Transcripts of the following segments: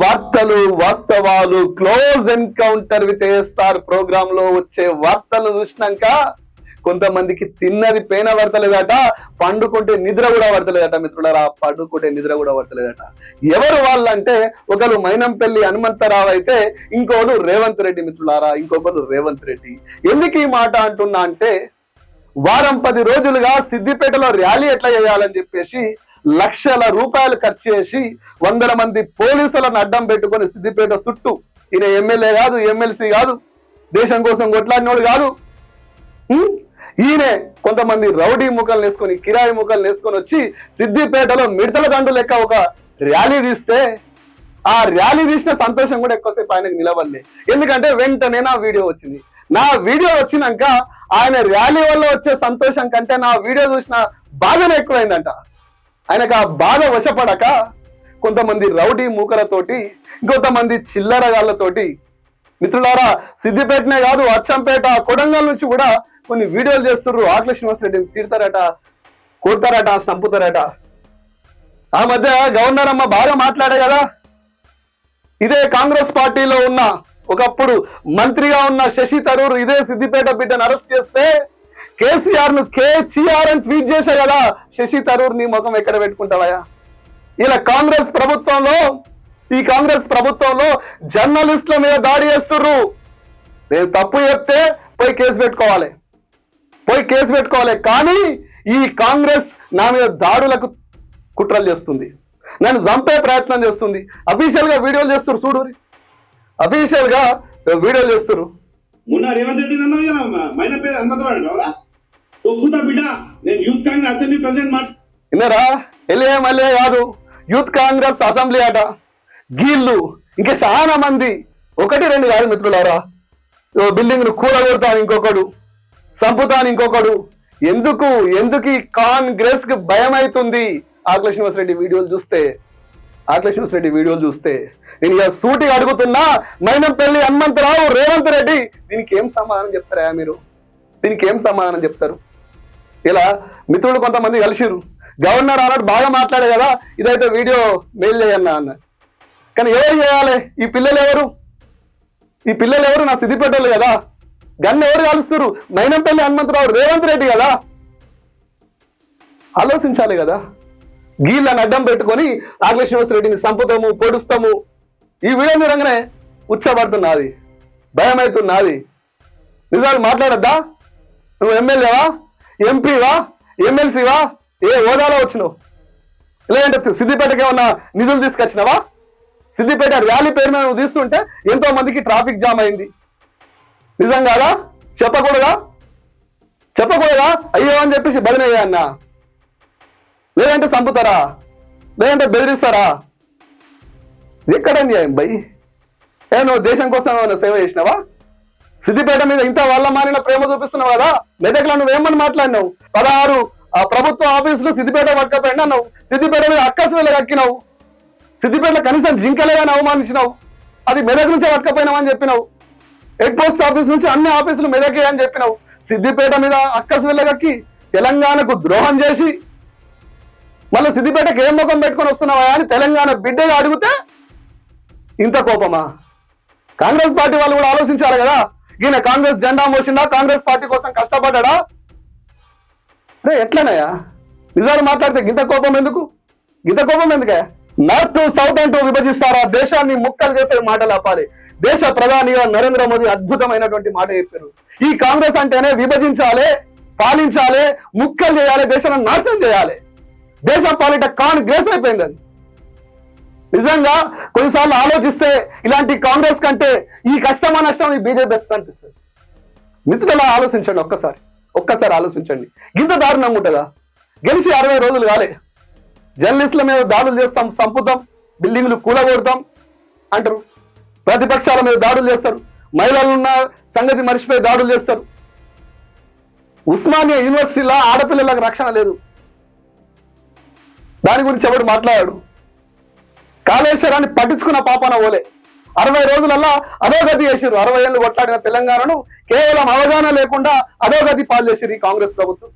వార్తలు వాస్తవాలు close encounter with ASR ప్రోగ్రామ్లో వచ్చే వార్తలు చూసినాక కొంతమందికి తిన్నది పేన పడతలేదట పండుకుంటే నిద్ర కూడా పడతలేదట మిత్రులారా పండుకుంటే నిద్ర కూడా పడతలేదట. ఎవరు వాళ్ళంటే ఒకరు మైనంపల్లి హనుమంతరావు అయితే ఇంకోరు రేవంత్ రెడ్డి మిత్రులారా ఇంకొకరు రేవంత్ రెడ్డి. ఎందుకు ఈ మాట అంటున్నా అంటే వారం పది రోజులుగా సిద్దిపేటలో ర్యాలీ ఎట్లా చేయాలని చెప్పేసి లక్షల రూపాయలు ఖర్చు చేసి వందల మంది పోలీసులను అడ్డం పెట్టుకొని సిద్దిపేట చుట్టూ. ఈయన ఎమ్మెల్యే కాదు ఎమ్మెల్సీ కాదు దేశం కోసం కొట్లాడినోడు కాదు. ఉం? ఈయనే కొంతమంది రౌడీ ముఖాలు వేసుకొని కిరాయి ముఖాలు వేసుకొని వచ్చి సిద్దిపేటలో మిడతల దండు లెక్క ఒక ర్యాలీ తీస్తే ఆ ర్యాలీ తీసిన సంతోషం కూడా ఎక్కువసేపు ఆయనకు నిలవల్లే ఎందుకంటే వెంటనే నా వీడియో వచ్చింది. నా వీడియో వచ్చినాక ఆయన ర్యాలీ వల్ల వచ్చే సంతోషం కంటే నా వీడియో చూసిన బాధనే ఎక్కువైందంట. ఆయనకు ఆ బాధ వశపడక కొంతమంది రౌడీ మూకలతోటి ఇంకొంతమంది చిల్లరగాళ్ళతోటి మిత్రులారా సిద్దిపేటనే కాదు అచ్చంపేట కొడంగల్ నుంచి కూడా కొన్ని వీడియోలు చేస్తున్నారు ఆట్ల శ్రీనివాసరెడ్డిని తిడతారట కొడతారట చంపుతారట. ఆ మధ్య గవర్నర్ అమ్మ బాగా మాట్లాడే కదా? ఇదే కాంగ్రెస్ పార్టీలో ఉన్న ఒకప్పుడు మంత్రిగా ఉన్న శశి తరూర్ ఇదే సిద్దిపేట బిడ్డను అరెస్ట్ చేస్తే కేసీఆర్ను కేసీఆర్ అని ట్వీట్ చేశా కదా. శశి తరూర్ నీ ముఖం ఎక్కడ పెట్టుకుంటావయ్యా? ఇలా కాంగ్రెస్ ప్రభుత్వంలో ఈ కాంగ్రెస్ ప్రభుత్వంలో జర్నలిస్టుల మీద దాడి చేస్తుర్రు. నేను తప్పు చెప్తే పోయి కేసు పెట్టుకోవాలి. పోయి కేసు పెట్టుకోవాలి. కానీ ఈ కాంగ్రెస్ నా మీద దాడులకు కుట్రలు చేస్తుంది. నన్ను చంపే ప్రయత్నం చేస్తుంది. అఫీషియల్గా వీడియోలు చేస్తారు చూడు అఫీషియల్గా వీడియోలు చేస్తారు మొన్న రేవంత్ రెడ్డి అన్నావు కదా మైన పేరు హనుమంతరావు అంటావరా ఒక్కుతా బిడ్డ నేను యూత్ కాంగ్రెస్ అసెంబ్లీ ప్రెసిడెంట్ మాట. విన్నారా ఎల్ఏ మళ్ళీ కాదు. యూత్ కాంగ్రెస్ అసెంబ్లీ అట. గీళ్ళు. ఇంకా చాలా మంది. ఒకటి రెండు కాదు మిత్రులారా. బిల్డింగ్ను కూలగొడతాను ఇంకొకడు. చంపుతాను ఇంకొకడు. ఎందుకు? ఎందుకు కాంగ్రెస్కి భయం అవుతుంది ఆకుల శ్రీనివాసరెడ్డి వీడియోలు చూస్తే ఆకలేశ్వర రెడ్డి వీడియోలు చూస్తే నేను ఇక సూటిగా అడుగుతున్నా మైనంపల్లి హనుమంతరావు రేవంత్ రెడ్డి దీనికి ఏం సమాధానం చెప్తారా మీరు? దీనికి ఏం సమాధానం చెప్తారు? ఇలా మిత్రులు కొంతమంది కలిసిరు గవర్నర్ అన్నట్టు బాగా మాట్లాడే కదా ఇదైతే వీడియో మెయిల్ చేయన్నా అన్న. కానీ ఎవరు చేయాలి? ఈ పిల్లలు ఎవరు? ఈ పిల్లలు ఎవరు? నా సిద్దిపేటోళ్ళు కదా. గన్ను ఎవరు కలుస్తారు మైనంపల్లి హనుమంతరావు రేవంత్ రెడ్డి కదా. ఆలోచించాలి కదా. గీళ్ళని అడ్డం పెట్టుకొని నాగలక్ష్మీశ్వర రెడ్డిని చంపుతాము పొడుస్తాము. ఈ వీడియో మీరంగానే ఉచ్చబడుతున్నది భయమవుతున్నది నిజాలు మాట్లాడద్దా? నువ్వు ఎమ్మెల్యేవా? ఎంపీవా? ఎమ్మెల్సీవా? ఏ హోదాలో వచ్చినావు? లేదంటే సిద్దిపేటకి ఏమన్నా నిధులు తీసుకొచ్చినావా? సిద్దిపేట ర్యాలీ పేరు మీద నువ్వు తీస్తుంటే ఎంతో మందికి ట్రాఫిక్ జామ్ అయింది. నిజం కాదా? చెప్పకూడదా? చెప్పకూడదా? అయ్యో అని చెప్పేసి బదిలయ్యా అన్నా. లేదంటే చంపుతారా? లేదంటే బెదిరిస్తారా? ఎక్కడ న్యాయం భయ్? ఏ నువ్వు దేశం కోసం ఏమైనా సేవ చేసినావా? సిద్దిపేట మీద ఇంత వల్ల మారిన ప్రేమ చూపిస్తున్నావు కదా? మెదక్లో నువ్వేమని మాట్లాడినావు? పదహారు ఆ ప్రభుత్వ ఆఫీసులు సిద్దిపేట పట్టుకపోయినా అన్నావు. సిద్దిపేట మీద అక్కసు వెళ్ళి కక్కినావు. సిద్దిపేటలో కనీసం జింకలేదని అవమానించినావు. అది మెదక్ నుంచే పట్టుకపోయినావని చెప్పినావు. హెడ్ పోస్ట్ ఆఫీస్ నుంచి అన్ని ఆఫీసులు మెదకే అని చెప్పినావు. సిద్దిపేట మీద అక్కసు వెళ్ళగక్కి తెలంగాణకు ద్రోహం చేసి మళ్ళీ సిద్దిపేటకి ఏం ముఖం పెట్టుకొని వస్తున్నావా అని తెలంగాణ బిడ్డగా అడిగితే ఇంత కోపమా? కాంగ్రెస్ పార్టీ వాళ్ళు కూడా ఆలోచించారు కదా. ఈయన కాంగ్రెస్ జెండా మోసిందా కాంగ్రెస్ పార్టీ కోసం కష్టపడ్డా అరే ఎట్లనయ్యా? నిజాలు మాట్లాడితే గింత కోపం ఎందుకు? గింత కోపం ఎందుకే? నార్త్ సౌత్ అంటూ విభజిస్తారా? దేశాన్ని ముక్కలు చేసే మాటలు ఆపాలి. దేశ ప్రధానిగా నరేంద్ర మోదీ అద్భుతమైనటువంటి మాట చెప్పారు. ఈ కాంగ్రెస్ అంటేనే విభజించాలి పాలించాలి ముక్కలు చేయాలి దేశాన్ని నాశనం చేయాలి. దేశ పాలిట గ్రేస్ అయిపోయింది అది. నిజంగా కొన్నిసార్లు ఆలోచిస్తే ఇలాంటి కాంగ్రెస్ కంటే ఈ కష్టమా నష్టం ఈ బీజేపీ బెస్ట్ అనిపిస్తుంది. మిత్రులలా ఆలోచించండి ఒక్కసారి ఒక్కసారి ఆలోచించండి. ఇంత దారుణంగా ఉంటుందా? గెలిచి అరవై రోజులు కాలే. జర్నలిస్టుల మీద దాడులు చేస్తాం సంపుతాం బిల్డింగ్లు కూలగొడతాం అంటారు. ప్రతిపక్షాల మీద దాడులు చేస్తారు. మహిళలు ఉన్న సంగతి మర్చిపోయి దాడులు చేస్తారు. ఉస్మానియా యూనివర్సిటీలో ఆడపిల్లలకు రక్షణ లేదు. దాని గురించి ఎవడు మాట్లాడాడు? కాళేశ్వరాన్ని పట్టించుకున్న పాపన ఓలే. అరవై రోజులల్లా అధోగతి చేసిరు అరవై ఏళ్ళు కొట్లాడిన తెలంగాణను కేవలం అవగాహన లేకుండా అధోగతి పాలు చేసిరు ఈ కాంగ్రెస్ ప్రభుత్వం.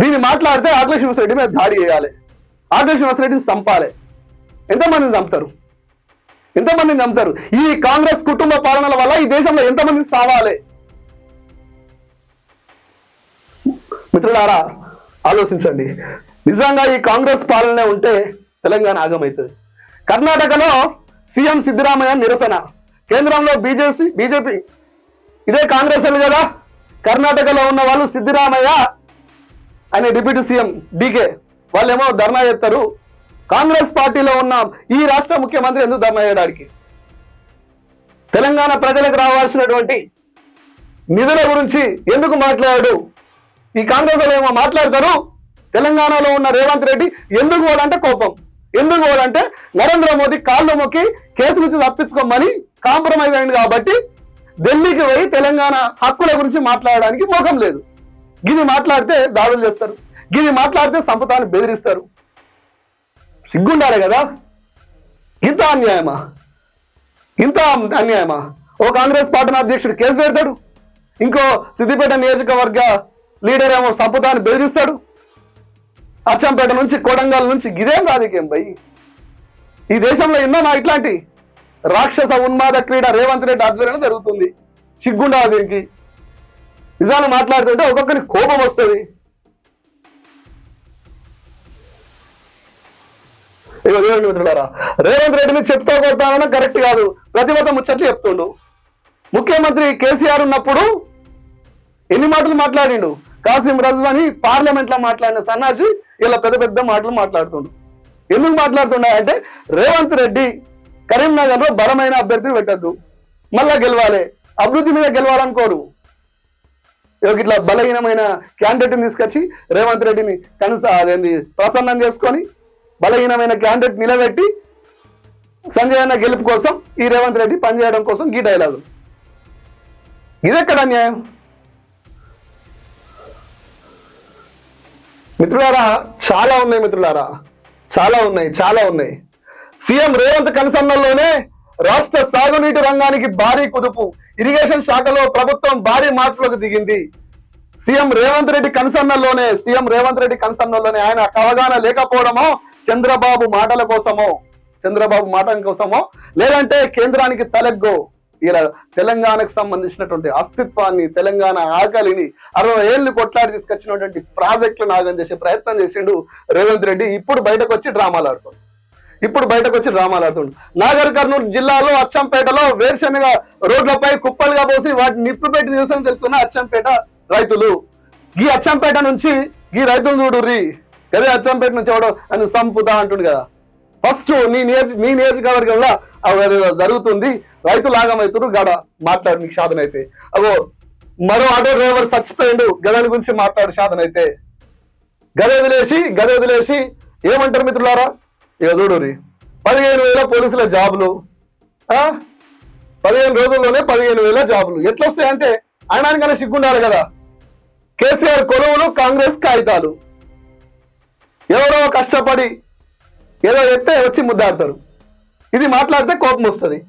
దీన్ని మాట్లాడితే ఆకుల శ్రీనివాసరెడ్డి మీద దాడి చేయాలి. ఆకుల శ్రీనివాసరెడ్డిని చంపాలి. ఎంతమందిని చంపుతారు? ఎంతమందిని చంపుతారు? ఈ కాంగ్రెస్ కుటుంబ పాలనల వల్ల ఈ దేశంలో ఎంతమంది సావాలి? మిత్రులారా ఆలోచించండి. నిజంగా ఈ కాంగ్రెస్ పాలనే ఉంటే తెలంగాణ ఆగమవుతుంది కర్ణాటకలో సీఎం సిద్ధరామయ్య నిరసన. కేంద్రంలో బీజేపీ బీజేపీ. ఇదే కాంగ్రెస్ కదా. కర్ణాటకలో ఉన్న వాళ్ళు సిద్ధరామయ్య అనే డిప్యూటీ సీఎం డీకే. వాళ్ళేమో ధర్నా చేస్తారు. కాంగ్రెస్ పార్టీలో ఉన్న ఈ రాష్ట్ర ముఖ్యమంత్రి ఎందుకు ధర్నా చేయడానికి? తెలంగాణ ప్రజలకు రావాల్సినటువంటి నిధుల గురించి ఎందుకు మాట్లాడాడు? ఈ కాంగ్రెస్ వాళ్ళు ఏమో మాట్లాడతారు. తెలంగాణలో ఉన్న రేవంత్ రెడ్డి ఎందుకు పోడంటే కోపం. ఎందుకు పోడంటే నరేంద్ర మోదీ కాళ్ళు మొక్కి కేసు నుంచి తప్పించుకోమని కాంప్రమైజ్ అయింది కాబట్టి ఢిల్లీకి పోయి తెలంగాణ హక్కుల గురించి మాట్లాడడానికి మోకం లేదు. గిది మాట్లాడితే దాడులు చేస్తారు. గిది మాట్లాడితే సంపదాన్ని బెదిరిస్తారు. సిగ్గుండాలి కదా? ఇంత అన్యాయమా? ఇంత అన్యాయమా? ఓ కాంగ్రెస్ పార్టీ అధ్యక్షుడు కేసు పెడతాడు. ఇంకో సిద్దిపేట నియోజకవర్గ లీడర్ ఏమో సంపదాన్ని బెదిరిస్తాడు. అచ్చంపేట నుంచి కొడంగల్ నుంచి గిదేం రాజకీయం భయ్ ఈ దేశంలో ఎన్నో నా ఇట్లాంటి రాక్షస ఉన్మాద క్రీడ రేవంత్ రెడ్డి ఆధ్వర్యంలో జరుగుతుంది. సిగ్గుండా దీనికి? నిజాలు మాట్లాడుతుంటే ఒక్కొక్కరికి కోపం వస్తుంది. ఇక మిత్రులారా రేవంత్ రెడ్డిని చెప్తా కొడతానన్న కరెక్ట్ కాదు. ప్రతిమత ముచ్చట్లు చెప్తుండు. ముఖ్యమంత్రి కేసీఆర్ ఉన్నప్పుడు ఎన్ని మాటలు మాట్లాడిండు? కాసిం రజ్వాని పార్లమెంట్లో మాట్లాడిన సన్నాసి ఇలా పెద్ద పెద్ద మాటలు మాట్లాడుతుండు. ఎందుకు మాట్లాడుతున్నా అంటే రేవంత్ రెడ్డి కరీంనగర్లో బలమైన అభ్యర్థిని పెట్టద్దు. మళ్ళా గెలవాలి. అభివృద్ధి మీద గెలవాలనుకోరు. ఇక ఇట్లా బలహీనమైన క్యాండిడేట్ని తీసుకొచ్చి రేవంత్ రెడ్డిని కనీస అదేంది ప్రసన్నం చేసుకొని బలహీనమైన క్యాండిడేట్ నిలబెట్టి సంజయ్ అన్న గెలుపు కోసం ఈ రేవంత్ రెడ్డి పనిచేయడం కోసం గీ డైలాగు ఇదెక్కడ అన్యాయం? మిత్రులారా చాలా ఉన్నాయి మిత్రులారా. చాలా ఉన్నాయి చాలా ఉన్నాయి. సీఎం రేవంత్ కనసన్నల్లోనే రాష్ట్ర సాగునీటి రంగానికి భారీ కుదుపు. ఇరిగేషన్ శాఖలో ప్రభుత్వం భారీ మార్పులకు దిగింది. సీఎం రేవంత్ రెడ్డి కన్సన్నల్లోనే సీఎం రేవంత్ రెడ్డి కన్సన్నల్లోనే ఆయన అవగాహన లేకపోవడమో చంద్రబాబు మాటల కోసమో చంద్రబాబు మాటల కోసమో లేదంటే కేంద్రానికి తలెగ్గో ఇలా తెలంగాణకు సంబంధించినటువంటి అస్తిత్వాన్ని తెలంగాణ ఆకలిని అరవై ఏళ్ళు కొట్లాడి తీసుకొచ్చినటువంటి ప్రాజెక్టులు నాగం చేసే ప్రయత్నం చేసిండు రేవంత్ రెడ్డి. ఇప్పుడు బయటకు వచ్చి డ్రామాలు ఆడుతుంది ఇప్పుడు బయటకు వచ్చి డ్రామాలు ఆడుతుంది నాగర్ కర్నూలు జిల్లాలో అచ్చంపేటలో వేరుశనగ రోడ్లపై కుప్పలుగా పోసి వాటిని నిప్పు పెట్టి నివసం తెలుస్తున్న అచ్చంపేట రైతులు. ఈ అచ్చంపేట నుంచి ఈ రైతులు చూడుర్రి. అదే అచ్చంపేట నుంచి ఎవడో అని సంపుతా అంటుండు కదా. ఫస్ట్ నీ నియోజక నీ నియోజకవర్గంలో జరుగుతుంది. రైతులు ఆగమవుతున్నారు గడ మాట్లాడు నీకు సాధన అయితే అగో మరో ఆటో డ్రైవర్ చచ్చిపోయిండు గదని గురించి మాట్లాడు సాధన అయితే గద వదిలేసి గద వదిలేసి ఏమంటారు మిత్రులారా? ఇక చూడురి పదిహేను వేల పోలీసుల జాబులు. ఆ? పదిహేను రోజుల్లోనే పదిహేను వేల జాబులు. ఎట్లా వస్తాయంటే ఆయనానికన్నా సిగ్గుండాలి కదా. కేసీఆర్ కొలువులు కాంగ్రెస్ కాగితాలు. ఎవరో కష్టపడి ఏదో చెప్తే వచ్చి ముద్దాడతారు. ఇది మాట్లాడితే కోపం వస్తుంది.